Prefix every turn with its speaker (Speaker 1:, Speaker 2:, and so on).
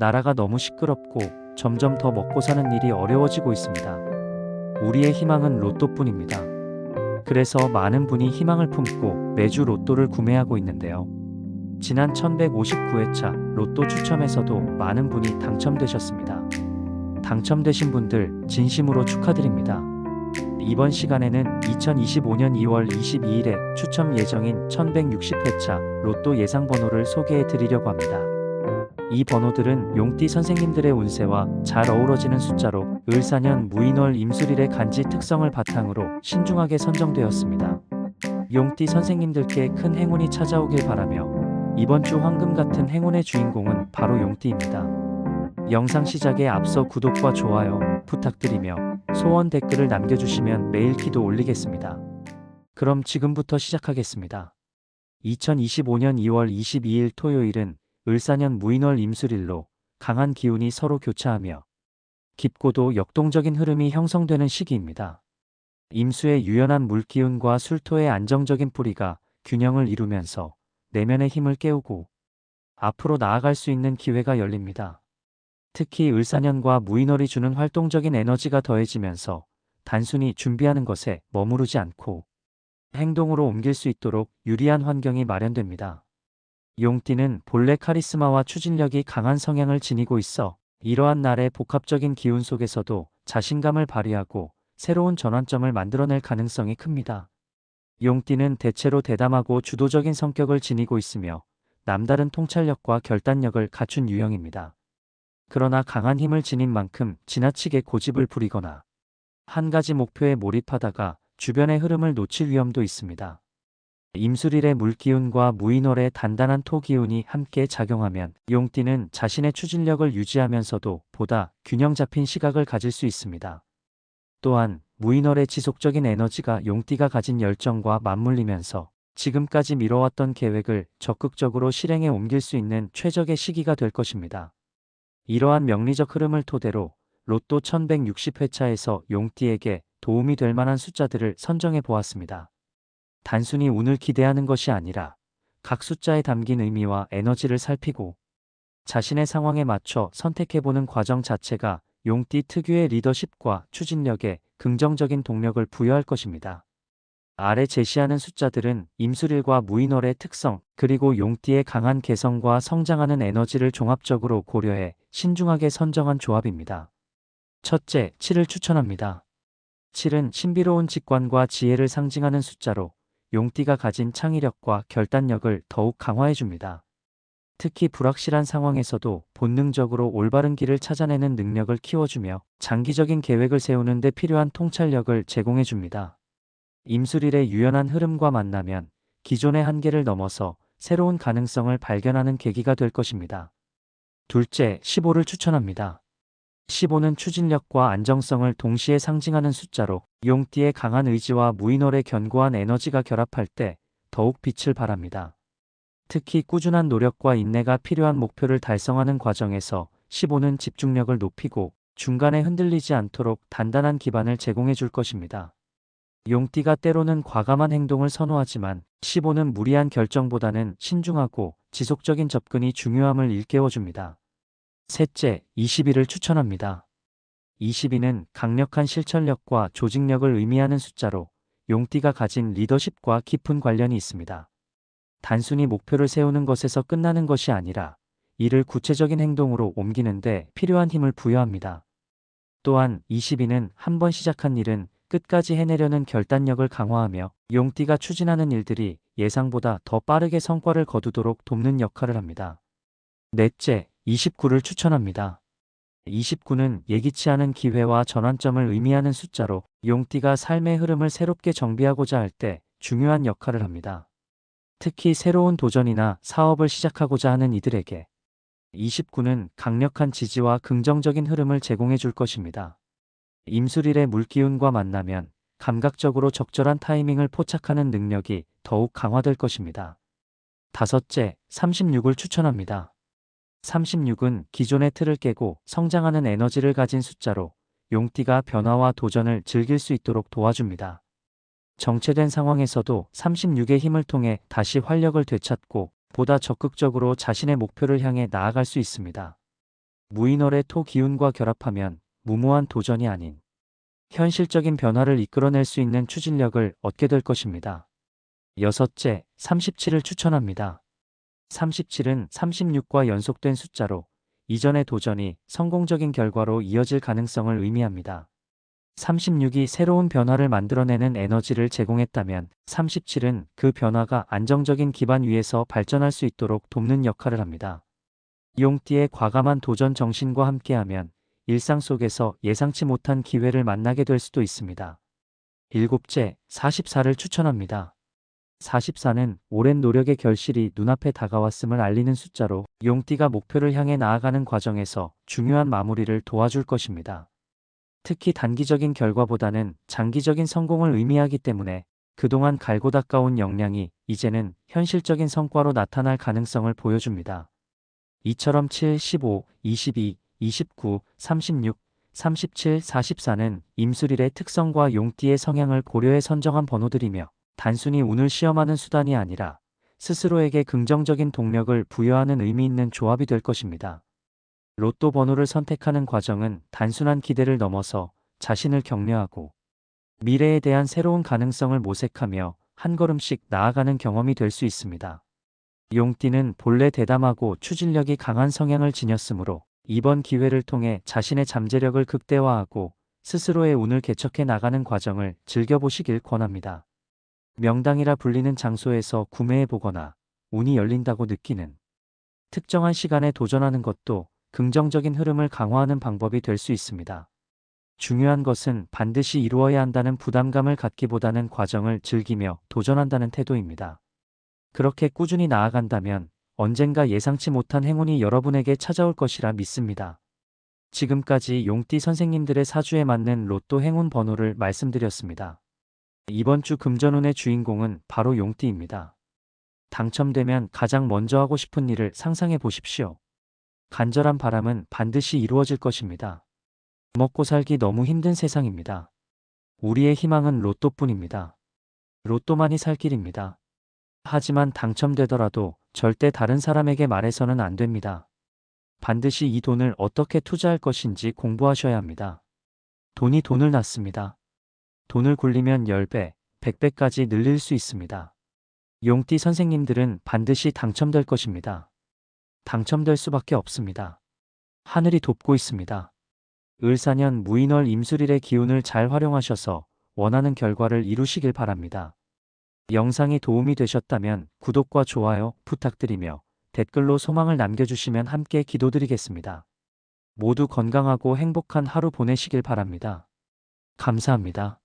Speaker 1: 나라가 너무 시끄럽고 점점 더 먹고 사는 일이 어려워지고 있습니다. 우리의 희망은 로또뿐입니다. 그래서 많은 분이 희망을 품고 매주 로또를 구매하고 있는데요. 지난 1159회차 로또 추첨에서도 많은 분이 당첨되셨습니다. 당첨되신 분들 진심으로 축하드립니다. 이번 시간에는 2025년 2월 22일에 추첨 예정인 1160회차 로또 예상 번호를 소개해 드리려고 합니다. 이 번호들은 용띠 선생님들의 운세와 잘 어우러지는 숫자로 을사년 무인월 임술일의 간지 특성을 바탕으로 신중하게 선정되었습니다. 용띠 선생님들께 큰 행운이 찾아오길 바라며 이번 주 황금 같은 행운의 주인공은 바로 용띠입니다. 영상 시작에 앞서 구독과 좋아요 부탁드리며 소원 댓글을 남겨주시면 매일 기도 올리겠습니다. 그럼 지금부터 시작하겠습니다. 2025년 2월 22일 토요일은 을사년 무인월 임술일로 강한 기운이 서로 교차하며 깊고도 역동적인 흐름이 형성되는 시기입니다. 임수의 유연한 물기운과 술토의 안정적인 뿌리가 균형을 이루면서 내면의 힘을 깨우고 앞으로 나아갈 수 있는 기회가 열립니다. 특히 을사년과 무인월이 주는 활동적인 에너지가 더해지면서 단순히 준비하는 것에 머무르지 않고 행동으로 옮길 수 있도록 유리한 환경이 마련됩니다. 용띠는 본래 카리스마와 추진력이 강한 성향을 지니고 있어 이러한 날의 복합적인 기운 속에서도 자신감을 발휘하고 새로운 전환점을 만들어낼 가능성이 큽니다. 용띠는 대체로 대담하고 주도적인 성격을 지니고 있으며 남다른 통찰력과 결단력을 갖춘 유형입니다. 그러나 강한 힘을 지닌 만큼 지나치게 고집을 부리거나 한 가지 목표에 몰입하다가 주변의 흐름을 놓칠 위험도 있습니다. 임술일의 물기운과 무인월의 단단한 토기운이 함께 작용하면 용띠는 자신의 추진력을 유지하면서도 보다 균형 잡힌 시각을 가질 수 있습니다. 또한 무인월의 지속적인 에너지가 용띠가 가진 열정과 맞물리면서 지금까지 미뤄왔던 계획을 적극적으로 실행에 옮길 수 있는 최적의 시기가 될 것입니다. 이러한 명리적 흐름을 토대로 로또 1160회차에서 용띠에게 도움이 될 만한 숫자들을 선정해 보았습니다. 단순히 운을 기대하는 것이 아니라 각 숫자에 담긴 의미와 에너지를 살피고 자신의 상황에 맞춰 선택해보는 과정 자체가 용띠 특유의 리더십과 추진력에 긍정적인 동력을 부여할 것입니다. 아래 제시하는 숫자들은 임술일과 무인월의 특성, 그리고 용띠의 강한 개성과 성장하는 에너지를 종합적으로 고려해 신중하게 선정한 조합입니다. 첫째, 7을 추천합니다. 7은 신비로운 직관과 지혜를 상징하는 숫자로 용띠가 가진 창의력과 결단력을 더욱 강화해 줍니다. 특히 불확실한 상황에서도 본능적으로 올바른 길을 찾아내는 능력을 키워주며 장기적인 계획을 세우는 데 필요한 통찰력을 제공해 줍니다. 임술일의 유연한 흐름과 만나면 기존의 한계를 넘어서 새로운 가능성을 발견하는 계기가 될 것입니다. 둘째, 15를 추천합니다. 15는 추진력과 안정성을 동시에 상징하는 숫자로 용띠의 강한 의지와 무인월의 견고한 에너지가 결합할 때 더욱 빛을 발합니다. 특히 꾸준한 노력과 인내가 필요한 목표를 달성하는 과정에서 15는 집중력을 높이고 중간에 흔들리지 않도록 단단한 기반을 제공해 줄 것입니다. 용띠가 때로는 과감한 행동을 선호하지만 15는 무리한 결정보다는 신중하고 지속적인 접근이 중요함을 일깨워 줍니다. 셋째, 22를 추천합니다. 22는 강력한 실천력과 조직력을 의미하는 숫자로 용띠가 가진 리더십과 깊은 관련이 있습니다. 단순히 목표를 세우는 것에서 끝나는 것이 아니라 이를 구체적인 행동으로 옮기는데 필요한 힘을 부여합니다. 또한 22는 한번 시작한 일은 끝까지 해내려는 결단력을 강화하며 용띠가 추진하는 일들이 예상보다 더 빠르게 성과를 거두도록 돕는 역할을 합니다. 넷째, 29를 추천합니다. 29는 예기치 않은 기회와 전환점을 의미하는 숫자로 용띠가 삶의 흐름을 새롭게 정비하고자 할 때 중요한 역할을 합니다. 특히 새로운 도전이나 사업을 시작하고자 하는 이들에게 29는 강력한 지지와 긍정적인 흐름을 제공해 줄 것입니다. 임술일의 물기운과 만나면 감각적으로 적절한 타이밍을 포착하는 능력이 더욱 강화될 것입니다. 다섯째, 36을 추천합니다. 36은 기존의 틀을 깨고 성장하는 에너지를 가진 숫자로 용띠가 변화와 도전을 즐길 수 있도록 도와줍니다. 정체된 상황에서도 36의 힘을 통해 다시 활력을 되찾고 보다 적극적으로 자신의 목표를 향해 나아갈 수 있습니다. 무인월의 토 기운과 결합하면 무모한 도전이 아닌 현실적인 변화를 이끌어낼 수 있는 추진력을 얻게 될 것입니다. 여섯째, 37을 추천합니다. 37은 36과 연속된 숫자로 이전의 도전이 성공적인 결과로 이어질 가능성을 의미합니다. 36이 새로운 변화를 만들어내는 에너지를 제공했다면 37은 그 변화가 안정적인 기반 위에서 발전할 수 있도록 돕는 역할을 합니다. 용띠의 과감한 도전 정신과 함께하면 일상 속에서 예상치 못한 기회를 만나게 될 수도 있습니다. 일곱째, 44를 추천합니다. 44는 오랜 노력의 결실이 눈앞에 다가왔음을 알리는 숫자로 용띠가 목표를 향해 나아가는 과정에서 중요한 마무리를 도와줄 것입니다. 특히 단기적인 결과보다는 장기적인 성공을 의미하기 때문에 그동안 갈고 닦아온 역량이 이제는 현실적인 성과로 나타날 가능성을 보여줍니다. 이처럼 7, 15, 22, 29, 36, 37, 44는 임술일의 특성과 용띠의 성향을 고려해 선정한 번호들이며 단순히 운을 시험하는 수단이 아니라 스스로에게 긍정적인 동력을 부여하는 의미 있는 조합이 될 것입니다. 로또 번호를 선택하는 과정은 단순한 기대를 넘어서 자신을 격려하고 미래에 대한 새로운 가능성을 모색하며 한 걸음씩 나아가는 경험이 될 수 있습니다. 용띠는 본래 대담하고 추진력이 강한 성향을 지녔으므로 이번 기회를 통해 자신의 잠재력을 극대화하고 스스로의 운을 개척해 나가는 과정을 즐겨보시길 권합니다. 명당이라 불리는 장소에서 구매해 보거나 운이 열린다고 느끼는 특정한 시간에 도전하는 것도 긍정적인 흐름을 강화하는 방법이 될 수 있습니다. 중요한 것은 반드시 이루어야 한다는 부담감을 갖기보다는 과정을 즐기며 도전한다는 태도입니다. 그렇게 꾸준히 나아간다면 언젠가 예상치 못한 행운이 여러분에게 찾아올 것이라 믿습니다. 지금까지 용띠 선생님들의 사주에 맞는 로또 행운 번호를 말씀드렸습니다. 이번 주 금전운의 주인공은 바로 용띠입니다. 당첨되면 가장 먼저 하고 싶은 일을 상상해 보십시오. 간절한 바람은 반드시 이루어질 것입니다. 먹고 살기 너무 힘든 세상입니다. 우리의 희망은 로또뿐입니다. 로또만이 살 길입니다. 하지만 당첨되더라도 절대 다른 사람에게 말해서는 안 됩니다. 반드시 이 돈을 어떻게 투자할 것인지 공부하셔야 합니다. 돈이 돈을 낳습니다. 돈을 굴리면 10배, 100배까지 늘릴 수 있습니다. 용띠 선생님들은 반드시 당첨될 것입니다. 당첨될 수밖에 없습니다. 하늘이 돕고 있습니다. 을사년 무인월 임술일의 기운을 잘 활용하셔서 원하는 결과를 이루시길 바랍니다. 영상이 도움이 되셨다면 구독과 좋아요 부탁드리며 댓글로 소망을 남겨주시면 함께 기도드리겠습니다. 모두 건강하고 행복한 하루 보내시길 바랍니다. 감사합니다.